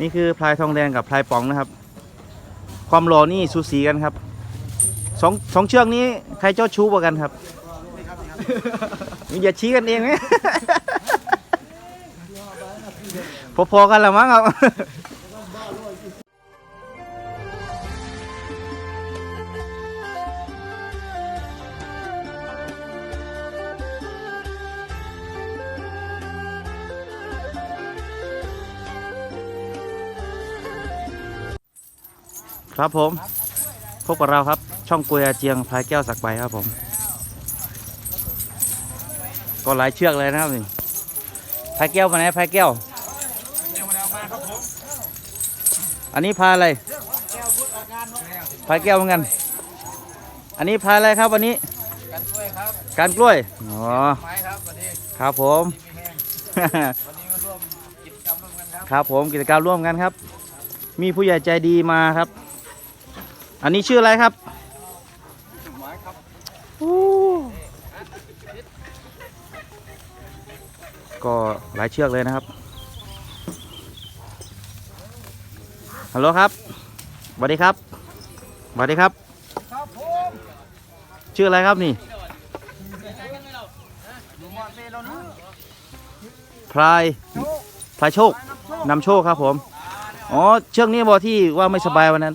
นี่คือพลายทองแดงกับพลายป๋องนะครับ ความหล่อนี่สูสีกันครับสองสองเชือกนี้ใครเจ้าชู้กว่ากันครับอย่าชี้กันเองไหมพอๆกันละมั้งครับ ครับผม พบกับเราครับ ช่องกุยอาเจียงพลายแก้วสักใบครับผม ก็หลายเชือกเลยนะครับนี่พลายแก้วมาไหนพลายแก้ว อันนี้พาอะไรพลายแก้วเหมือนกัน อันนี้พาอะไรครับวันนี้กันช่วยครับ การกล้วย อ๋อ ไม้ครับวันนี้ครับผมมีแห้งวันนี้มาร่วมกิจกรรมร่วมกันครับ ครับผมกิจกรรมร่วมกันครับ มีผู้ใหญ่ใจดีมาครับ อันนี้ชื่ออะไรครับก็หลายเชือกเลยนะครับ ฮัลโหลครับสวัสดีครับสวัสดีครับ ชื่ออะไรครับนี่ดูมอนเตเรานะพลายพลายโชคนำโชคครับผม อ๋อ เชือกนี้บอที่ว่าไม่สบายวันนั้น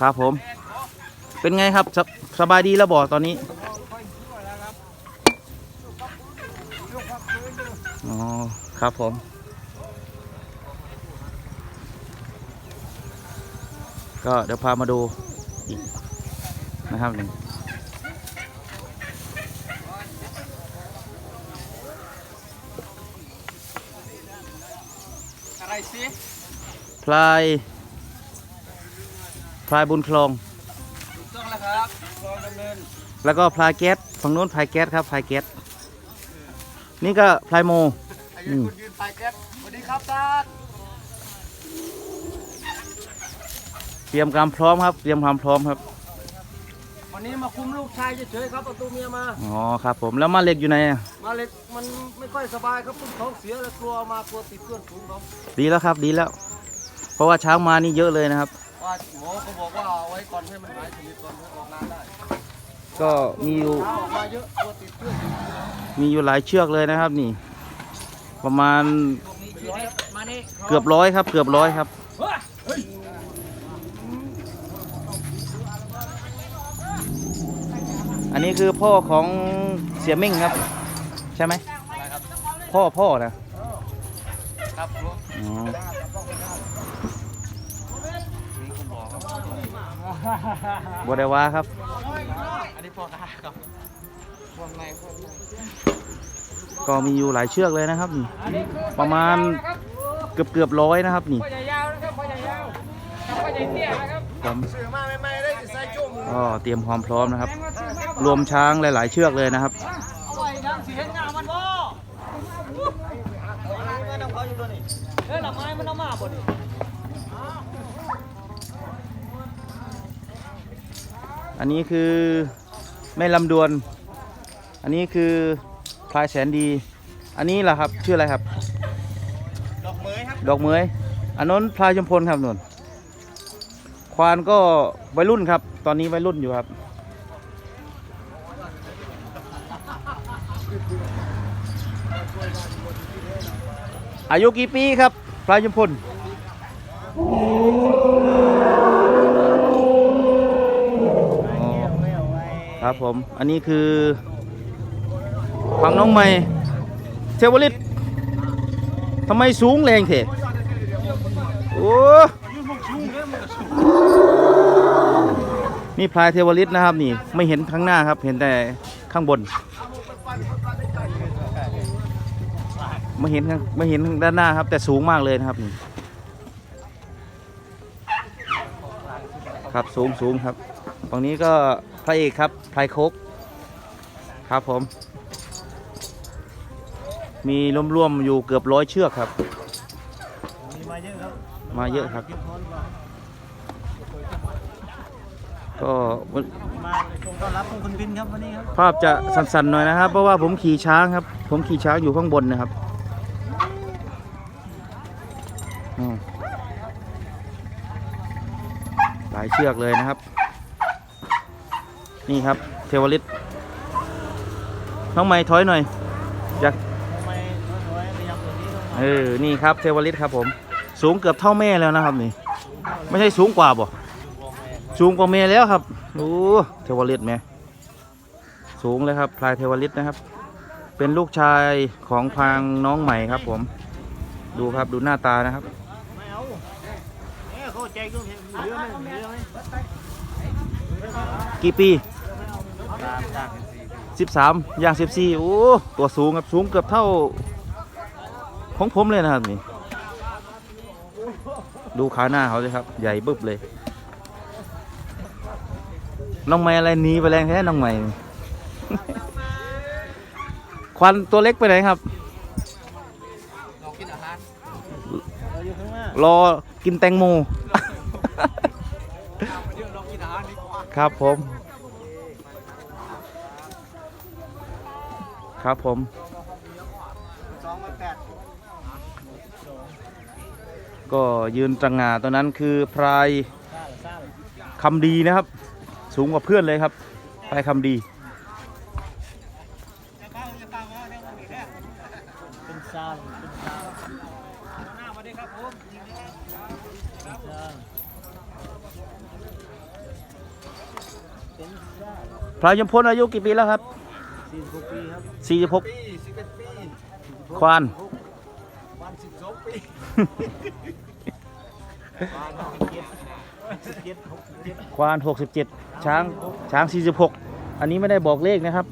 ครับผม เป็นไงครับสบสบายดีแล้วบอตอนนี้อ๋อครับผมก็เดี๋ยวพามาดูอีกนะครับหนึ่งอะไรสิพลาย พลายบุญคลอง ถูกต้องแล้วครับรอดำเนินแล้วก็พลายแก๊สฝั่งนู้นพลายแก๊สครับพลายแก๊สนี่ก็พลายโม อายุคุณยืนไปแก๊ปสวัสดีครับตาเตรียมความพร้อมครับ เตรียมความพร้อมครับวันนี้มาคุมลูกชายเฉยๆครับประตูเมียมา อ๋อครับผมแล้วมาเหล็กอยู่ไหนอะมาเล็กมันไม่ค่อยสบายครับเพิ่งท้องเสียแล้วกลัวมากลัวติดเพื่อนฝูงเขาดีแล้วครับดีแล้ว เพราะว่าช้างมานี่เยอะเลยนะครับ ว่าหมอเขาบอกว่าเอาไว้ก่อนให้มันหายสนิทก่อนให้ออกงานได้ก็มีอยู่เช้าออกมาเยอะกลัวติดเพื่อนฝูงมีอยู่หลายเชือกเลยนะครับนี่ ประมาณมานี่เกือบร้อยครับ เกือบร้อยครับ อันนี้คือพ่อของเสียมิ่งครับ ใช่ไหม พ่อพ่อนะครับผมอ๋อ บไดว่าครับ อันนี้พ่อตาครับพ่อในพ่อในก็มีอยู่หลายเชือกเลยนะครับนี่ประมาณเกือบเกือบร้อยนะครับนี่พ่อใหญ่ยาวนะครับพ่อใหญ่ยาวพ่อใหญ่เตี้ยนะครับผมซื้อมาใหม่ๆได้ใส่จุ่มก็เตรียมความพร้อมนะครับ รวมช้างหลาย ๆ เชือกเลยนะครับเอาไว้ดังสีเห็นงามันบ่เฮ้ยหลับไม้มันเอามาบ่ดิ อันนี้คือแม่ลำดวน อันนี้คือพลายแสนดี อันนี้ล่ะครับชื่ออะไรครับ ดอกเหมยครับ ดอกเหมยอันนั้นพลายจมพลครับนนควานก็วัยรุ่นครับ ตอนนี้วัยรุ่นอยู่ครับ อายุกี่ปีครับ พลายจมพลอ๋อ ครับผม อันนี้คือฟังน้องใหม่เทวลิตทำไมสูงแรงเถอะโอ้นี่พลายเทวลิตนะครับนี่ไม่เห็นข้างหน้าครับ เห็นแต่ข้างบน ไม่เห็นข้างไม่เห็นด้านหน้าครับ แต่สูงมากเลยนะครับนี่ครับสูงสูงครับ ตรงนี้ก็ พระเอกครับพลายโคกครับผม มีรวมๆอยู่เกือบร้อยเชือกครับ มีมาเยอะครับมาเยอะครับ ก็มาชมต้อนรับคุณบินครับวันนี้ครับภาพจะสั่นๆหน่อยนะครับ เพราะว่าผมขี่ช้างครับ ผมขี่ช้างอยู่ข้างบนนะครับอืมหลายเชือกเลยนะครับ นี่ครับ เทวลิตน้องไม้ถอยหน่อย อยากทำไมน้อยไม่ยังตัวนี้ต้องมาเออ นี่ครับเทวลิตครับผม สูงเกือบเท่าแม่แล้วนะครับ นี่ ไม่ใช่สูงกว่าบ่สูงกว่าเมย์แล้วครับโอ้เทวฤทธิ์แม่สูงเลยครับ พลายเทวฤทธิ์นะครับ เป็นลูกชายของพรางน้องใหม่ครับผม ดูครับดูหน้าตานะครับไม่เอาเนี่ยเขาใจก็เห็นเรือไหมเรือไหมกี่ามตามเป็นสี่โอ้ตัวสูงครับสูงเกือบเท่า ของผมเลยนะครับนี่ดูขาหน้าเขาเลยครับ ใหญ่บึ้บเลย น้องใหม่อะไรหนีไปแรงแท้น้องใหม่ควันตัวเล็กไปไหนครับรอกินแตงโมครับผม ครับผมสองแปดก็ยืนตระหง่าตัวนั้นคือพรายซ่าซ่าคำดีนะครับ สูงกว่าเพื่อนเลยครับพรายคำดีเป็นซาเป็นซาหน้ามาดิครับผมเป็นซาพรายยมพลอายุกี่ปีแล้วครับ สี่สิบหกปีครับ46ปีสิบเอ็ดปีควานวันสิบสองปีวันเจ็ดสิบเจ็ดหกสิบเจ็ดควาน67ช้างช้าง46อันนี้ไม่ได้บอกเลขนะครับ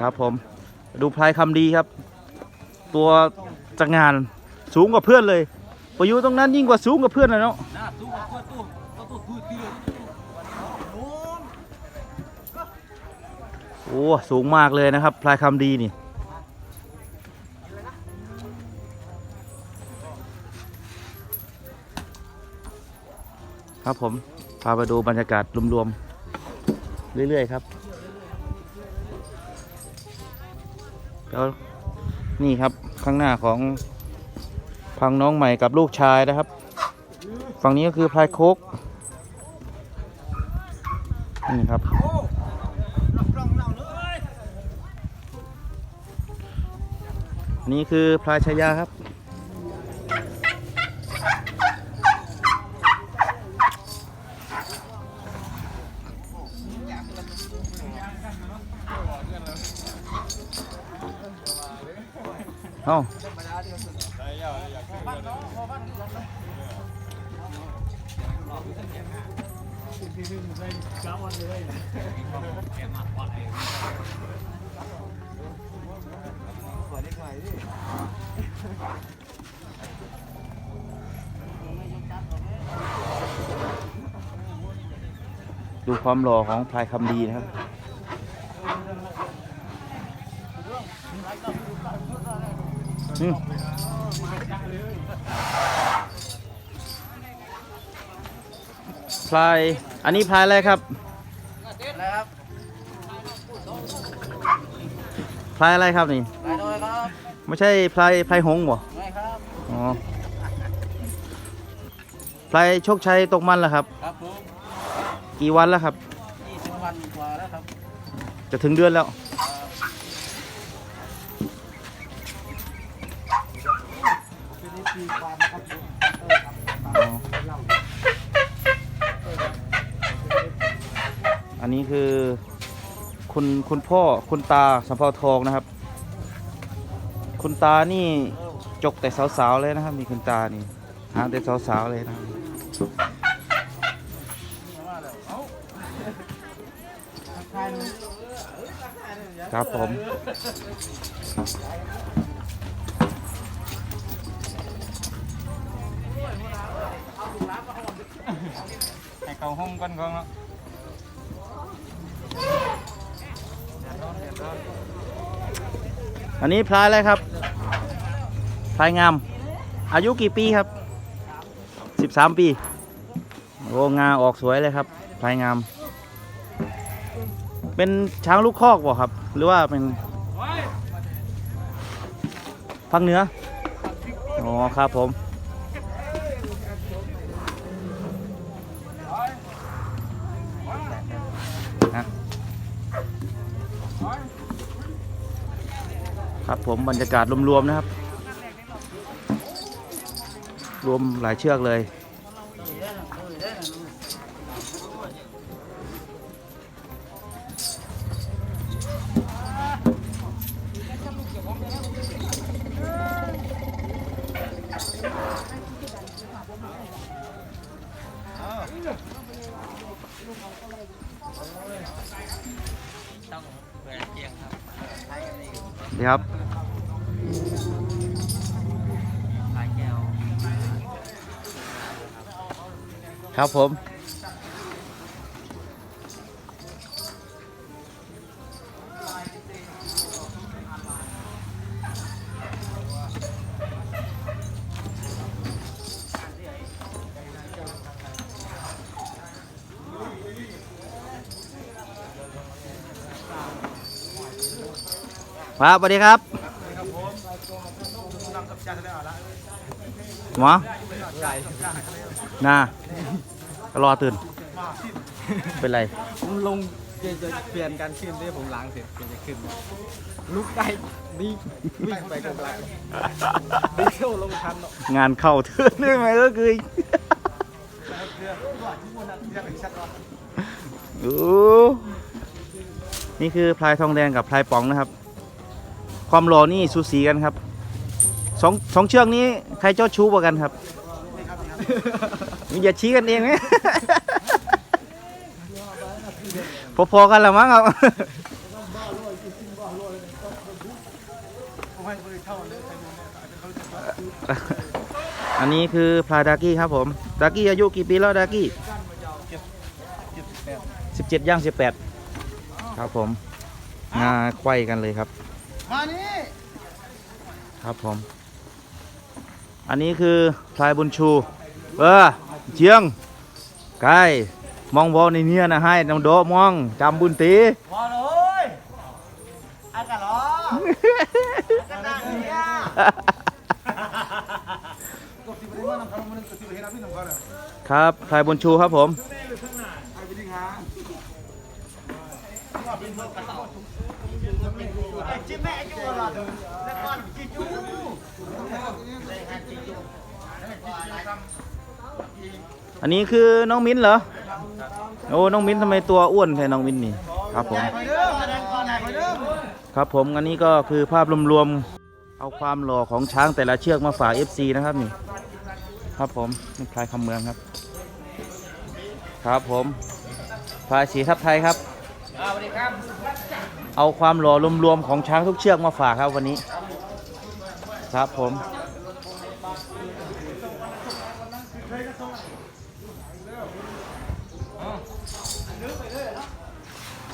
ครับผมดูพลายคำดีครับ ตัวจักงานสูงกว่าเพื่อนเลยไปอยู่ตรงนั้นยิ่งกว่าสูงกว่าเพื่อนเลยเนาะ หน้าตู้ตู้ตู้ตู้ตู้ตู้ตู้โน้น โอ้สูงมากเลยนะครับพลายคำดีนี่ครับผมพาไปดูบรรยากาศรวมๆเรื่อยๆครับแล้วนี่ครับข้างหน้าของพังน้องใหม่กับลูกชายนะครับ ฝั่งนี้ก็คือพลายโคกนี่ครับ นนี้คือพลายชายาครับเอ้า ดูความหล่อของพลายคำดีนะครับอืมพลาย อันนี้พลายอะไรครับนะครับพลายอะไรครับนี่ไปหน่อย ครับไม่ใช่พลายพลายหงส์บ่ไม่ครับ อ๋อพลายโชคชัยตกมันแล้วครับ ครับผมกี่วันแล้วครับ ยี่สิบวันกว่าแล้วครับจะถึงเดือนแล้วเป็นนิติความนะครับผมอ๋ออันนี้คือ คุณคุณพ่อคุณตาสำเภาทองนะครับ คุณตานี่จกแต่สาวๆเลยนะครับ มีคุณตานี่หาแต่สาวๆเลยนะครับครับผมให้เขาห้องกันก่อนครับ อันนี้พลายอะไรครับ พลายงาม อายุกี่ปีครับ13ปี โอ้งาออกสวยเลยครับ พลายงาม เป็นช้างลูกคอกบ่ครับ หรือว่าเป็นฟังเนื้อ อ๋อครับผม ผมบรรยากาศรวมๆนะครับ รวมหลายเชือกเลยนี่ครับ ครับผม ครับสวัสดีครับหมอน่า รอตื่น เป็นไร ผมลงจะจะเปลี่ยนการขึ้นที่ผมล้างเสร็จจะขึ้น ลุกได้ดีวิ่งไปกับหลังดีเที่ยวลงทันเนาะงานเข้าเทือนได้ไหมก็คือโอ้นี่คือพลายทองแดงกับพลายป๋องนะครับ ความหล่อนี่สูสีกันครับสองสองเชือกนี้ใครเจ้าชู้กว่ากันครับ อย่าชี้กันเองนะพอๆกันละมั้งครับอันนี้คือพลายดากี้ครับผม ดากี้อายุกี่ปีแล้วดากี้สิบเจ็ดย่างสิบแปดครับผมงาไขว้กันเลยครับมานี่ครับผม อันนี้คือพลายบุญชู เออ เจียงไก่มองบอลในเนี้ยนะให้น้องโดมองจำบุญตีพอเลยอากาศร้อนอากาศเนี่ยครับพลายบุญชูครับผมจิ้มแม่จู่หร อันนี้คือน้องมิ้นเหรอ โอ้ น้องมิ้นทำไมตัวอ้วนแท้น้องมิ้นนี่ ครับผม ครับผม อันนี้ก็คือภาพรวมๆ เอาความหล่อของช้างแต่ละเชือกมาฝาก FC นะครับนี่ ครับผมนี่พลายคำเมืองครับ ครับผมพลายสีทับไทยครับสวัสดีครับเอาความหล่อรวมๆของช้างทุกเชือกมาฝากครับวันนี้ ครับผม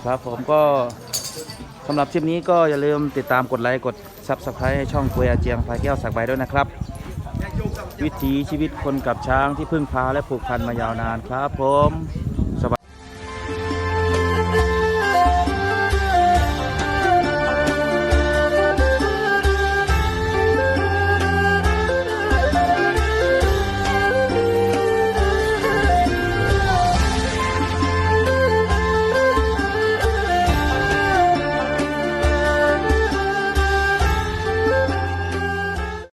ครับผมก็สำหรับคลิปนี้ก็อย่าลืมติดตามกดไลค์กด Subscribe ให้ช่องกวยอาเจียงพายแก้วสักใบด้วยนะครับ วิถีชีวิตคนกับช้างที่พึ่งพาและผูกพันมายาวนานครับผม